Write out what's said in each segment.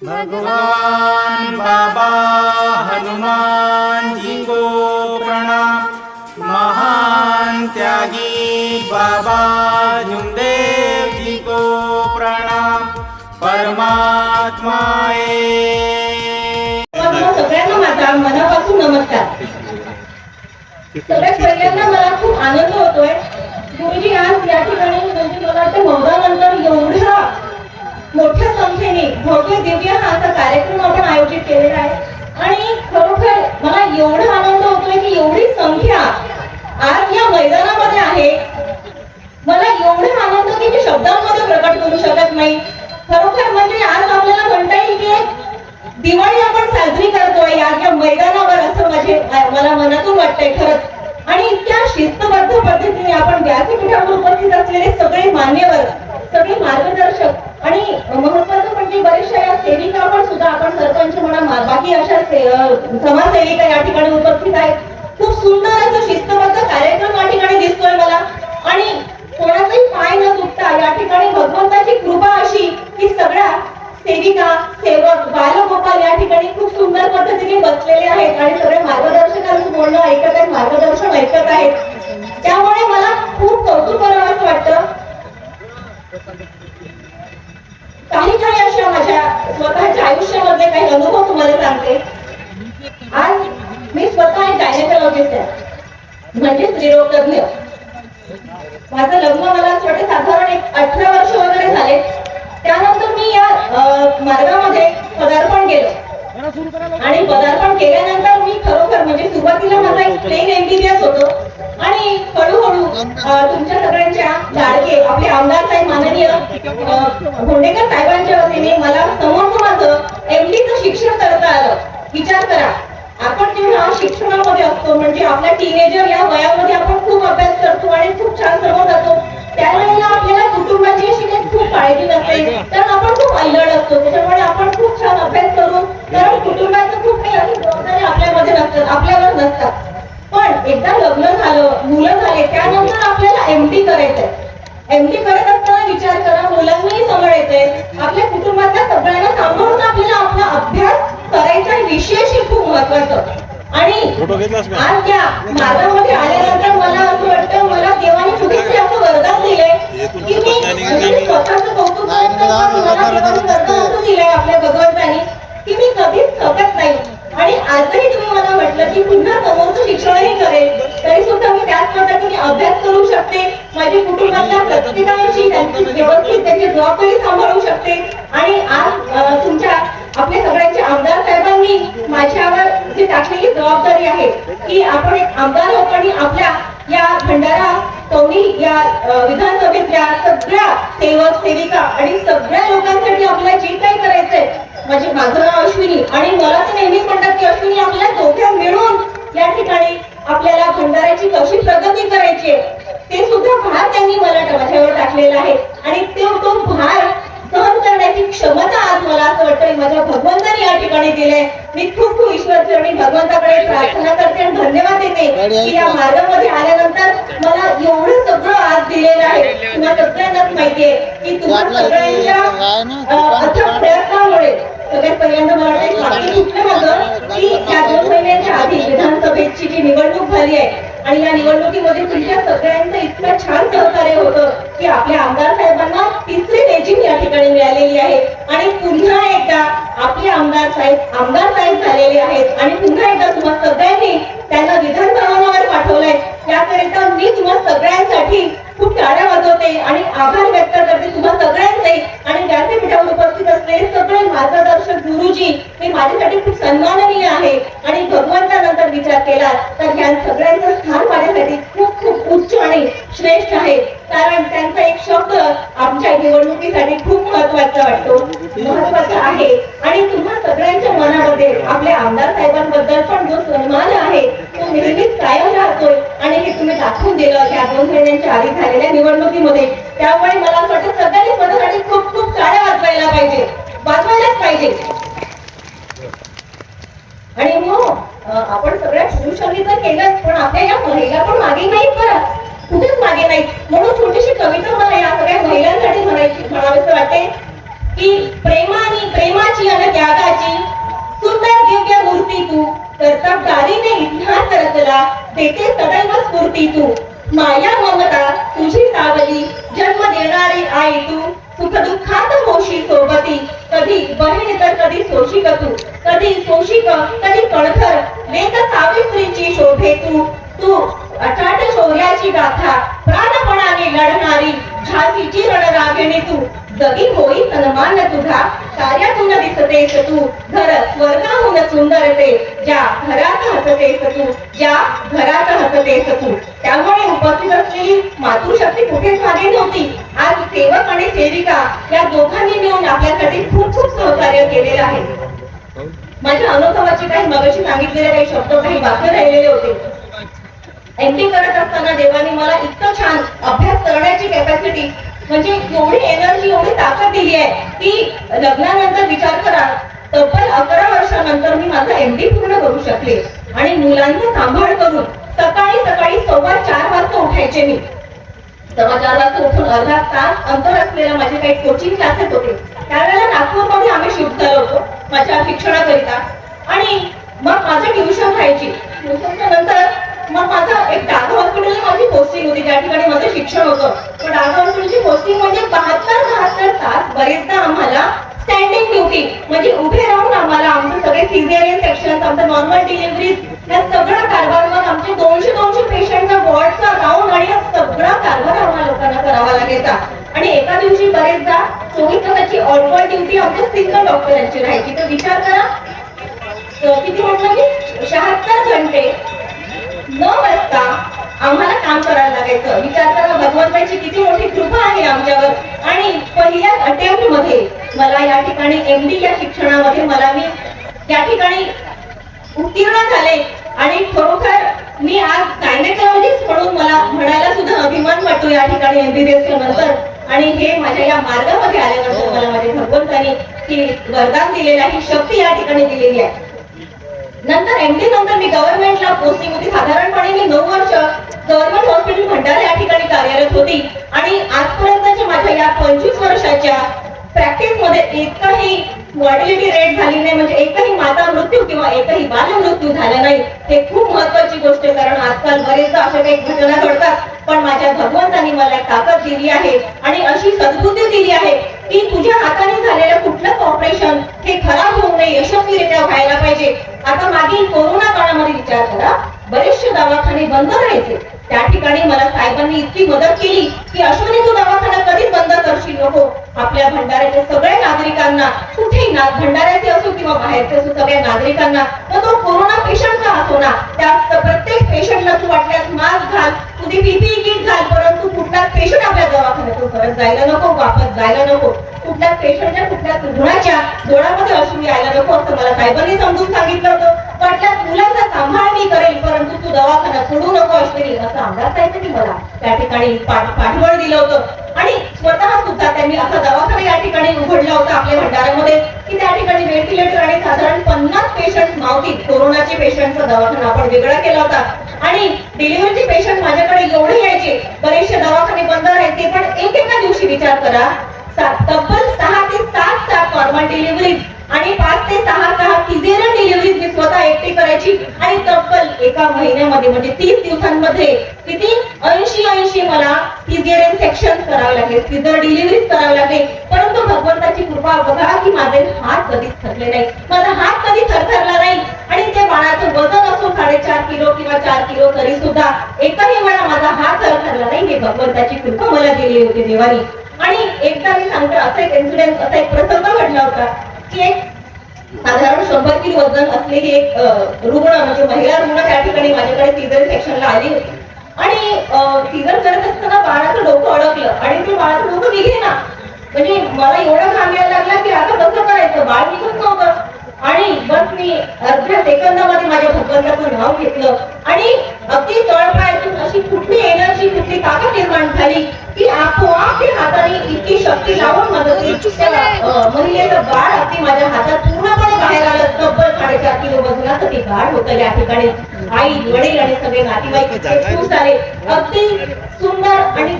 भगवान बाबा हनुमान जी को प्रणाम। महान त्यागी बाबा झुमदेव जी को प्रणाम। परमात्मा सगळ्यांना माझा मनापासून नमस्कार. सगळ्यात पहिल्यांदा मला खूप आनंद होतोय. गुरुजी आज या ठिकाणी म्हणजे मला वाटतं भव्य दिव्य हा असा कार्यक्रम आपण आयोजित केलेला आहे. आणि खरोखर मला एवढा आनंद होतोय की एवढी संख्या आज या मैदानामध्ये आहे. मला एवढा आनंद की मी शब्दांमध्ये प्रकट करू शकत नाही. खरोखर म्हणजे आज आपल्याला म्हणता येईल की दिवाळी आपण साजरी करतोय या या मैदानावर असं माझे मला मनातून वाटतंय खरंच. आणि इतक्या शिस्तबद्ध पद्धतीने आपण व्यासपीठावर उपस्थित असलेले सगळे मान्यवर सगळे मार्गदर्शक आणि महत्वाचं म्हणजे बरेचशा या सेविका पण सुद्धा आपण सरपंच म्हणा बाकी अशा से- समाजसेविका या ठिकाणी उपस्थित आहेत. खूप सुंदर असं शिस्तबद्ध कार्यक्रम या ठिकाणी दिसतोय मला. आणि कोणाचाही पाय न दुखता या ठिकाणी भगवंताची कृपा अशी की सगळ्या सेविका सेवक बालगोपाल या ठिकाणी खूप सुंदर पद्धतीने बसलेले आहेत आणि सगळे मार्गदर्शकांचं बोलणं ऐकत आहेत मार्गदर्शन ऐकत आहेत. त्यामुळे मला खूप कौतुक करावं असं वाटतं काही काही अशा माझ्या स्वतःच्या आयुष्यामधले काही अनुभव तुम्हाला सांगते आज मी स्वतः एक गायनेकॉलॉजिस्ट आहे म्हणजे स्त्रीरोग तज्ञ माझं लग्न मला असं वाटतं साधारण एक अठरा वर्ष वगैरे झाले त्यानंतर मी या अं, मार्गामध्ये पदार्पण केलं आणि पदार्पण केल्यानंतर मी खरोखर म्हणजे सुरुवातीला माझा एक प्लेन एमबीबीएस होतो आणि हळूहळू अं, तुमच्या सगळ्यांच्या लाडके आपले आमदार साहेब माननीय अं, भोंडेकर साहेबांच्या वतीने मला समोर माझं एमडीचं शिक्षण करता आलं. विचार करा. आपण जेव्हा शिक्षणामध्ये असतो म्हणजे आपल्या टीनेजर या वयामध्ये आपण खूप अभ्यास करतो आणि खूप छान समोर जातो त्यावेळेला आपल्याला कुटुंबाची अशी काही खूप काळजी नसते. कारण आपण खूप अल्लड असतो त्याच्यामुळे आपण खूप छान अभ्यास करून कारण कुटुंबाचं खूप काही अशी जबाबदारी आपल्यामध्ये नसतात आपल्यावर नसतात. पण एकदा लग्न झालं मुलं झाले त्यानंतर आपल्याला एमडी करायचंय. एमडी करत असताना विचार करा मुलांनाही सांभाळायचंय आपल्या कुटुंबातल्या सगळ्यांना सांभाळून आपल्याला आपला अभ्यास करायचा. विशेष हे खूप महत्वाचं. आणि आज या मार्गामध्ये आल्यानंतर मला असं वाटतं मला देवाने कुठेतरी असं वरदान दिलंय की मी म्हणजे स्वतःचं कौतुक दिलंय आपल्या भगवंतानी की मी कधीच थकत नाही. आणि आजही तुम्ही मला म्हटलं की पुन्हा तरी पद्धतीने अभ्यास करू शकते. माझ्या कुटुंबातल्या प्रत्येकाची त्यांची व्यवस्थित त्याची जबाबदारी सांभाळू शकते. आणि आज तुमच्या आपल्या सगळ्यांच्या आमदार साहेबांनी माझ्यावर जी टाकलेली जबाबदारी आहे की आपण एक आमदार आहोत आणि आपल्या या भंडारा कवडी या विधानसभेतल्या सगळ्या सेवक सेविका आणि सगळ्या लोकांसाठी आपल्याला जे काही करायचंय म्हणजे माझं नाव अश्विनी आणि मला तर नेहमीच म्हणतात की अश्विनी आपल्या दोघ्या मिळून या ठिकाणी आपल्याला भंडाऱ्याची कशी प्रगती करायची आहे, ते सुद्धा भार त्यांनी मला माझ्यावर टाकलेला आहे आणि तो तो भार सहन करण्याची क्षमता आज मला असं वाटतं माझ्या भगवंताने या ठिकाणी दिले मी खूप खूप ईश्वर आणि भगवंताकडे प्रार्थना करते आणि धन्यवाद देते की या मार्गामध्ये आल्यानंतर मला एवढं सगळं आज दिलेलं आहे तुम्हाला सगळ्यांनाच माहितीये की तुम्हा सगळ्यांच्या अं, अथक प्रयत्नामुळे सगळ्यात पहिल्यांदा मला वाटतं एक वाक्य सुटलं माझं की या दोन महिन्यांच्या आधी विधानसभेची जी निवडणूक झाली आहे आणि या निवडणुकीमध्ये तुमच्या सगळ्यांचं इतकं छान सहकार्य होतं की आपल्या आमदार साहेबांना तिसरी लेजिम या ठिकाणी मिळालेली आहे. आणि पुन्हा एकदा आपले आमदार साहेब आमदार साहेब झालेले आहेत. आणि पुन्हा एकदा तुम्हा सगळ्यांनी त्यांना विधान भवनावर पाठवलंय. त्याकरिता मी तुम्हा सगळ्यांसाठी खूप टाळ्या वाजवते आणि आभार व्यक्त करते. तुम्हा सगळ्यांचे आणि व्यासपीठावर उपस्थित असलेले सगळे मार्गदर्शक गुरुजी हे माझ्यासाठी खूप सन्माननीय आहे. आणि भगवंतानंतर विचार केला तर ह्या सगळ्यांचं स्थान माझ्यासाठी खूप खूप उच्च आणि श्रेष्ठ आहे. कारण त्यांचा एक शब्द आमच्या निवडणुकीसाठी खूप महत्त्वाचा वाटतो. महत्त्वाचा आहे. आणि तुम्हा सगळ्यांच्या मनामध्ये आपल्या आमदार साहेबांबद्दल पण जो सन्मान आहे तो नेहमीच कायम राहतोय. आणि हे तुम्ही दाखवून दिलं या दोन महिन्यांच्या आधी झालेल्या निवडणुकीमध्ये. त्यामुळे मला असं वाटतं सगळ्यांनी स्वतःसाठी खूप खूप टाळ्या वाजवायला पाहिजे वाजवायलाच पाहिजे आणि मग अं, आपण सगळ्या पुरुषांनी तर केलं पण आपल्या या महिला पण मागे नाहीत बरं कुठेच मागे नाहीत म्हणून छोटीशी कविता मला या सगळ्या महिलांसाठी म्हणायची म्हणावीसं वाटते की प्रेमानी प्रेमाची आणि त्यागाची सुंदर दिव्य मूर्ती तू कर्तबगारीने इतिहास रचला देते सदैव स्फूर्ती तू माया ममता तुझी सावली करणारी आई तू? सुख दुःखात होशी सोबती. कधी बहीण तर कधी सोशिक तू. कधी सोशिक कधी कणखर लेख सावित्रीची शोभे तू. तू अचाट शौर्याची गाथा. प्राणपणाने लढणारी झाशीची रणरागिणी तू. जगी होई सन्मान तुझा. कार्यातून दिसतेस तू घर स्वर्गाहून सुंदर ते. ज्या घरात हसतेस तू ज्या घरात हसतेस तू त्यामुळे उपस्थित असलेली मातृशक्ती कुठेच मागे नव्हती? आज सेवक आणि सेविका या दोघांनी मिळून आपल्यासाठी खूप खूप सहकार्य केलेलं आहे. माझ्या अनुभवाचे काही मगाशी सांगितलेले काही शब्द काही वाक्य राहिलेले होते. ऍक्टिंग करत असताना देवाने मला इतकं छान अभ्यास करण्याची कॅपॅसिटी म्हणजे एवढी एनर्जी एवढी ताकद दिली आहे की लग्नानंतर विचार करा तब्बल अकरा वर्षानंतर मी माझा एमडी पूर्ण करू शकले. आणि मुलांचा सांभाळ करून सकाळी सकाळी सव्वा चार वाजता उठायचे मी. सव्वा चार वाजता उठून अर्धा तास अंतर असलेला माझे काही कोचिंग क्लासेस होते. त्यावेळेला नागपूरमध्ये आम्ही शिफ्ट झालो होतो माझ्या शिक्षणाकरिता. आणि मग माझं ट्युशन राहायची. ट्युशनच्या नंतर मग माझं एक डागा हॉस्पिटलला माझी पोस्टिंग होती. ज्या ठिकाणी माझं शिक्षण होतं. पण डागा हॉस्पिटलची पोस्टिंग म्हणजे बहात्तर बहात्तर तास बरेचदा आम्हाला स्टँडिंग ड्युटी म्हणजे उभे राहून आम्हाला आमचे सगळे सिझेरियन सेक्शन आमचं नॉर्मल डिलिव्हरी या सगळ्या कारभार मग आमचे दोनशे दोनशे पेशंटचा वॉर्डचा राऊंड आणि हा सगळा कारभार आम्हाला लोकांना करावा लागायचा. आणि एका दिवशी बरेचदा चोवीस तासाची ऑलवर्ड ड्युटी आमच्या सिंगल डॉक्टरांची राहायची. तर विचार करा. किती म्हटलं की शहात्तर घंटे न बसता आम्हाला काम करायला लागायचं. विचार करा भगवंताची किती मोठी कृपा आहे आमच्यावर. आणि पहिल्या अटेम्प्टमध्ये मला या ठिकाणी एमडी या शिक्षणामध्ये मला मी या ठिकाणी उत्तीर्ण झाले. आणि खरोखर मी आज गायनेकॉलॉजिस्ट म्हणून मला म्हणायला सुद्धा अभिमान वाटतो या ठिकाणी एमबीबीएस नंतर. आणि हे माझ्या या मार्गामध्ये आल्यानंतर मला माझ्या भगवंतानी ही वरदान दिलेलं आहे ही शक्ती या ठिकाणी दिलेली आहे. नंतर एमडी नंतर मी गव्हर्नमेंटला पोस्टिंग होती. साधारणपणे मी नऊ वर्ष गव्हर्नमेंट हॉस्पिटल भंडारा या ठिकाणी कार्यरत होती. आणि आजपर्यंतच्या माझ्या या पंचवीस वर्षाच्या प्रॅक्टिसमध्ये एकही मॉर्टिलिटी रेट झाली नाही. म्हणजे एकही माता मृत्यू किंवा बाल मृत्यू झाला नाही. हे खूप महत्वाची गोष्ट कारण आजकाल बरेचदा अशा काही घटना घडतात. पण माझ्या भगवंतानी मला ताकद दिली आहे आणि अशी सद्बुद्धी दिली आहे की तुझ्या हाताने झालेलं कुठलंच ऑपरेशन हे खराब होऊ नये यशस्वीरित्या व्हायला पाहिजे. आता मागील कोरोना काळामध्ये विचार करा. बरेचसे दवाखाने बंद राहायचे. त्या ठिकाणी मला साहेबांनी इतकी मदत केली की अश्वनी तू दवाखाना कधीच बंद करशील नको. आपल्या भंडाऱ्याच्या सगळ्या नागरिकांना कुठेही ना भंडाऱ्या असो सगळ्या नागरिकांना तर तो कोरोना पेशंट का असो ना त्या प्रत्येक पेशंटला तू वाटल्यास मास्क घाल तुझी पीपीई किट घाल परंतु कुठलाच पेशंट आपल्या दवाखान्यातून परत जायला नको वापस जायला नको. कुठल्याच पेशंटच्या कुठल्याच रुग्णाच्या डोळ्यामध्ये असून यायला नको असं मला साहेबांनी समजून सांगितलं होतं. वाटल्यास मुलांचा सांभाळ मी करेल परंतु तू दवाखाना सोडू नको अश्विनी. असं अंदाज साहेबांनी मला. त्या ठिकाणी पाठ- पाठबळ दिलं होतं. आणि स्वतः सुद्धा त्यांनी असा दवाखाना या ठिकाणी उघडला होता आपल्या भंडाऱ्यामध्ये. की आणि साधारण पन्नास पेशंट मावतील. कोरोनाचे पेशंटचा दवाखाना आपण वेगळा केला होता. आणि डिलिव्हरीचे पेशंट माझ्याकडे एवढे यायचे. बरेचसे दवाखाने बंद राहायचे पण एक एका दिवशी विचार करा. तब्बल सहा ते सात सात नॉर्मल डिलिव्हरी आणि पाच ते सहा सहा सिझेरियन डिलिव्हरी मी स्वतः एकटी करायची. आणि तब्बल एका महिन्यामध्ये म्हणजे तीस दिवसांमध्ये किती? ऐंशी ऐंशी मला सिझेरियन सेक्शन करावे लागले. सिझर डिलिव्हरी करावे लागले. भगवंताची बघा की माझे हात कधीच थकले नाही. माझा हात कधी थरथरला नाही. आणि ते बाळाचं वजन असो साडेचार किलो किंवा चार किलो तरी सुद्धा एकही वेळा माझा हात थरथरला नाही. हे भगवंताची कृपा मला दिली होती देवानी. आणि एकदा मी सांगतो असा एक इन्सिडेंट असा एक प्रसंग घडला होता की एक साधारण शंभर किलो वजन असलेली एक रुग्ण म्हणजे महिला रुग्ण त्या ठिकाणी माझ्याकडे सीझर सेक्शनला आली होती. आणि सीझर करत असताना बाळाचं डोकं अडकलं आणि ते बाळाचं डोकं निघे ना म्हणजे मला एवढं सांगायला यायला लागला की आता कसं करायचं. बाळ निघत नव्हतं. आणि बस मी अर्ध्या सेकंदामध्ये माझ्या भगवंताचं नाव घेतलं. आणि अगदी तळपायातून अशी कुठली एनर्जी कुठली ताकद निर्माण झाली की आपोआप ते हाताने इतकी शक्ती लावून मदत ते महिलेचं बाळ अगदी माझ्या हातात पूर्णपणे बाहेर आलं. तब्बल साडेचार किलो वजनाचं ते बाळ होतं या ठिकाणी. आई वडील आणि सगळे नातेवाईक इतके खुश झाले. अगदी सुंदर आणि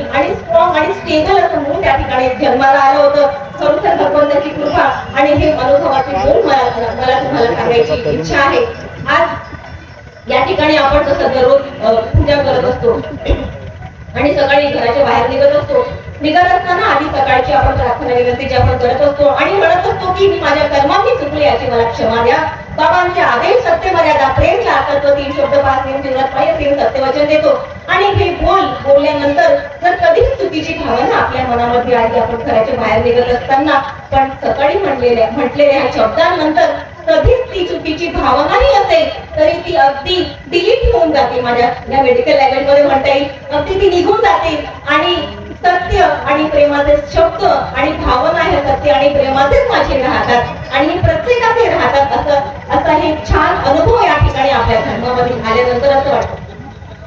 गोड आणि स्ट्रॉंग आणि स्टेबल असं म्हणून त्या ठिकाणी जन्माला आलं होतं. खरोखर भगवंताची कृपा आणि हे अनुभवाची गुण मला मला तुम्हाला सांगायची इच्छा आहे. आज या ठिकाणी आपण जसं दररोज पूजा करत असतो आणि सकाळी घराच्या बाहेर निघत असतो निघत असताना आधी सकाळची आपण प्रार्थना विनंती जी आपण करत असतो आणि म्हणत असतो की मी माझ्या कर्मांनी चुकले याची मला क्षमा द्या. बाबांचे आदेश सत्य मर्यादा प्रेम तत्व तीन शब्द पाच तीन जीवनात पाहिजे तीन सत्यवचन देतो. आणि हे बोल बोलल्यानंतर जर कधीच चुकीची भावना आपल्या मनामध्ये आली आपण घराच्या बाहेर निघत असताना पण सकाळी म्हणलेल्या म्हटलेल्या ह्या शब्दांनंतर कधीच ती चुकीची भावनाही असेल तरी ती अगदी डिलीट होऊन जाते. माझ्या या मेडिकल लँग्वेजमध्ये म्हणता येईल अगदी ती निघून जाते. आणि सत्य आणि प्रेमाचे शब्द आणि भावना हे सत्य आणि प्रेमाचेच माझे राहतात. आणि हे प्रत्येकाचे राहतात असं असा हे छान अनुभव या ठिकाणी आपल्या धर्मामध्ये आल्यानंतर असं वाटतं.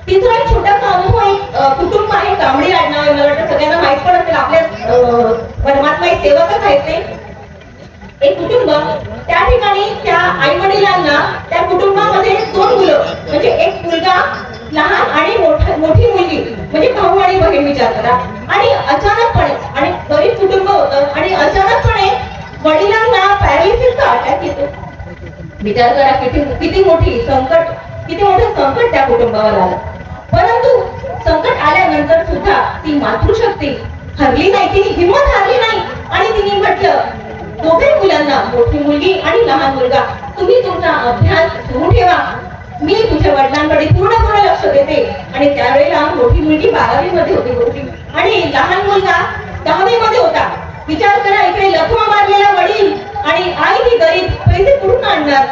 तिसरा एक छोटासा अनुभव एक कुटुंब आहे कांबडी आडनाव आहे. मला वाटतं सगळ्यांना माहीत पण असेल आपल्या परमात्मा एक सेवकच आहेत ते. एक कुटुंब. त्या ठिकाणी त्या आई वडिलांना त्या कुटुंबामध्ये दोन मुलं म्हणजे एक मुलगा लहान आणि मोठा मोठी मुलगी म्हणजे भाऊ आणि बहीण विचार करा. आणि अचानकपणे आणि गरीब कुटुंब होतं आणि अचानकपणे वडिलांना पॅरालिसिसचा अटॅक येतो. विचार करा किती किती मोठी संकट किती मोठं संकट त्या कुटुंबावर आलं. परंतु संकट आल्यानंतर सुद्धा ती मातृशक्ती हरली नाही तिने हिंमत हरली नाही. आणि तिने म्हटलं दोघे मुलांना मोठी मुलगी आणि लहान मुलगा तुम्ही तुमचा अभ्यास सुरू ठेवा. मी तुझ्या वडिलांकडे पूर्णपणे लक्ष देते. आणि त्यावेळेला मोठी मुलगी बारावी मध्ये होती मोठी. आणि लहान मुलगा दहावी मध्ये होता. विचार करा इकडे लखमा मारलेला वडील आणि आई ही गरीब पैसे कुठून आणणार?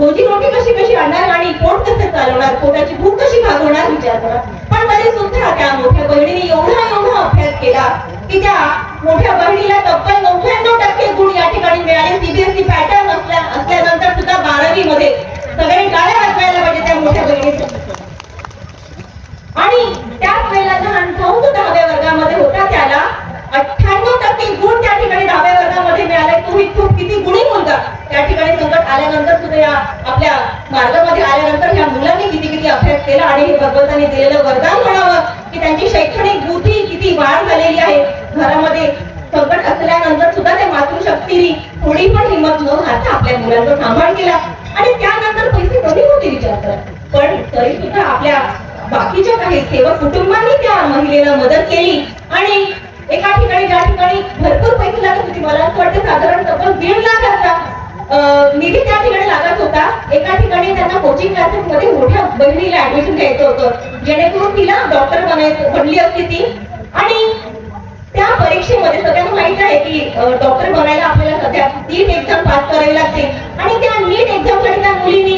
रोजी रोटी कशी कशी आणणार आणि पोट कसं चालवणार? पोटाची भूक कशी भागवणार? विचार करा. पण तरी सुद्धा त्या मोठ्या बहिणीने एवढा एवढा अभ्यास केला की त्या मोठ्या बहिणीला तब्बल नव्याण्णव टक्के गुण या ठिकाणी मिळाले. सीबीएसई पॅटर्न असल्या असल्यानंतर सुद्धा बारावी मध्ये सगळे टाळ्या वाजवायला पाहिजे म्हणजे त्या मोठ्या बहिणीचं. आणि त्याच वेळेला जो भाऊ दहाव्या वर्गामध्ये होता त्याला अठ्ठ्याण्णव टक्के गुण त्या ठिकाणी दहाव्या वर्गामध्ये मिळाले. तुम्ही खूप किती गुणी मुलगा त्या ठिकाणी संकट आल्यानंतर सुद्धा या आपल्या मार्गामध्ये आल्यानंतर या मुलांनी किती किती अभ्यास केला आणि हे भगवंतांनी दिलेलं वरदान म्हणावं की त्यांची शैक्षणिक बुद्धी किती वाढ झालेली आहे. घरामध्ये संकट असल्यानंतर सुद्धा त्या मातृशक्तीने थोडी पण हिंमत न हारता आपल्या मुलांचा सांभाळ केला. आणि त्यानंतर पैसे कमी होते विचारतात पण तरी सुद्धा आपल्या बाकीच्या काही सेवक कुटुंबांनी त्या महिलेला मदत केली आणि एका ठिकाणी ज्या ठिकाणी भरपूर पैसे लागत होते मला असं वाटतं साधारण तब्बल दीड लाखाचा निधी त्या ठिकाणी लागत होता. एका ठिकाणी त्यांना कोचिंग क्लासेस मध्ये मोठ्या बहिणीला ऍडमिशन घ्यायचं होतं. जेणेकरून तिला डॉक्टर बनायचं बनली असती ती. आणि त्या परीक्षेमध्ये सगळ्यांना माहीत आहे की डॉक्टर बनायला आपल्याला सध्या नीट एक्झाम पास करावी लागते. आणि त्या नीट एक्झामसाठी त्या मुलीने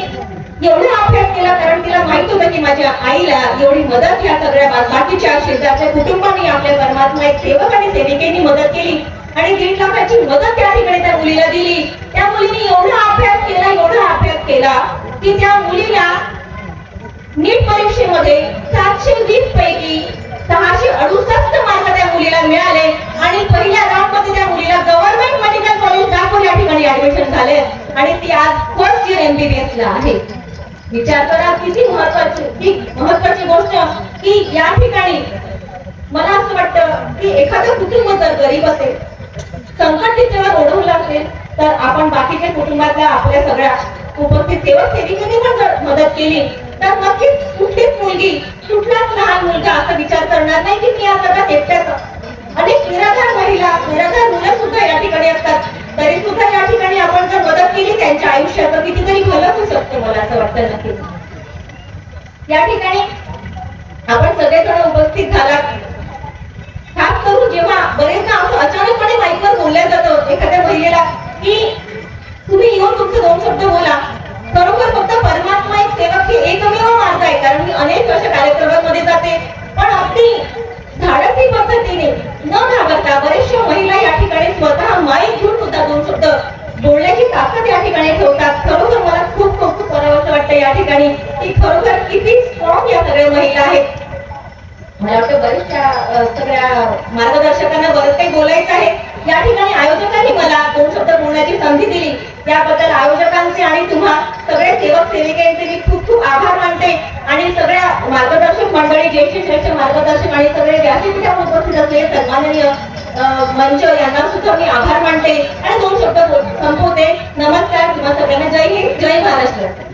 एवढा अभ्यास केला कारण तिला माहीत होतं की माझ्या आईला एवढी मदत ह्या सगळ्या बाकीच्या शेजारच्या कुटुंबाने आपल्या परमात्मा एक सेवक आणि सेविकेने मदत केली. आणि दीड लाखाची मदत त्या ठिकाणी त्या मुलीला दिली. त्या मुलीने एवढा अभ्यास केला एवढा अभ्यास केला की त्या मुलीला नीट परीक्षेमध्ये सातशे वीस पैकी सहाशे अडुसष्ट मार्क त्या मुलीला मिळाले. आणि पहिल्या राऊंडमध्ये त्या मुलीला गव्हर्नमेंट मेडिकल कॉलेज नागपूर या ठिकाणी ऍडमिशन झाले. आणि ती आज फर्स्ट इयर एमबीबीएस ला आहे. विचार करा किती महत्वाची महत्वाची गोष्ट की या ठिकाणी मला असं वाटतं की एखादं कुटुंब जर गरीब असेल संकट जेव्हा ओढवलं असेल तर आपण बाकीच्या कुटुंबातल्या आपल्या सगळ्या उपस्थित सेवक सेविकेने पण जर मदत केली तर नक्कीच कुठलीच मुलगी कुठलाच लहान मुलगा असा विचार करणार नाही की मी या सगळ्यात एकट्याचा अनेक निराधार महिला निराधार मुलं सुद्धा या ठिकाणी असतात. तरी सुद्धा या ठिकाणी आपण जर मदत केली त्यांच्या आयुष्यात तर कितीतरी भलं होऊ शकतं मला असं वाटतं नक्कीच या ठिकाणी आपण सगळेजण उपस्थित झालात. खास करून जेव्हा बरेचदा असं अचानकपणे माईकवर बोलल्या जातं एखाद्या महिलेला की तुम्ही येऊन तुमचे दोन शब्द बोला. खरोखर फक्त परमात्मा एक सेवक हे एकमेव मार्ग आहे कारण मी अनेक अशा कार्यक्रमांमध्ये जाते. पण अगदी धाडसी पद्धतीने न घाबरता बरेचशा महिला या ठिकाणी स्वतः माईक घेऊन सुद्धा दोन शब्द बोलण्याची ताकद या ठिकाणी ठेवतात. खरोखर मला खूप कौतुक करावं वाटतं या ठिकाणी की खरोखर किती स्ट्रॉंग या सगळ्या महिला आहेत. मला वाटतं बरेचशा सगळ्या मार्गदर्शकांना बरंच काही बोलायचं आहे. या ठिकाणी आयोजकांनी मला दोन शब्द बोलण्याची संधी दिली. याबद्दल आयोजकांचे आणि तुम्हा सगळे सेवक सेविकांचे मी खूप खूप आभार मानते. आणि सगळ्या मार्गदर्शक मंडळी ज्येष्ठ श्रेष्ठ मार्गदर्शक आणि सगळे व्यासपीठावर उपस्थित असलेले सन्माननीय मंच यांना सुद्धा मी आभार मानते. आणि दोन शब्द संपवते. नमस्कार तुम्हा सगळ्यांना जय हिंद जय महाराष्ट्र.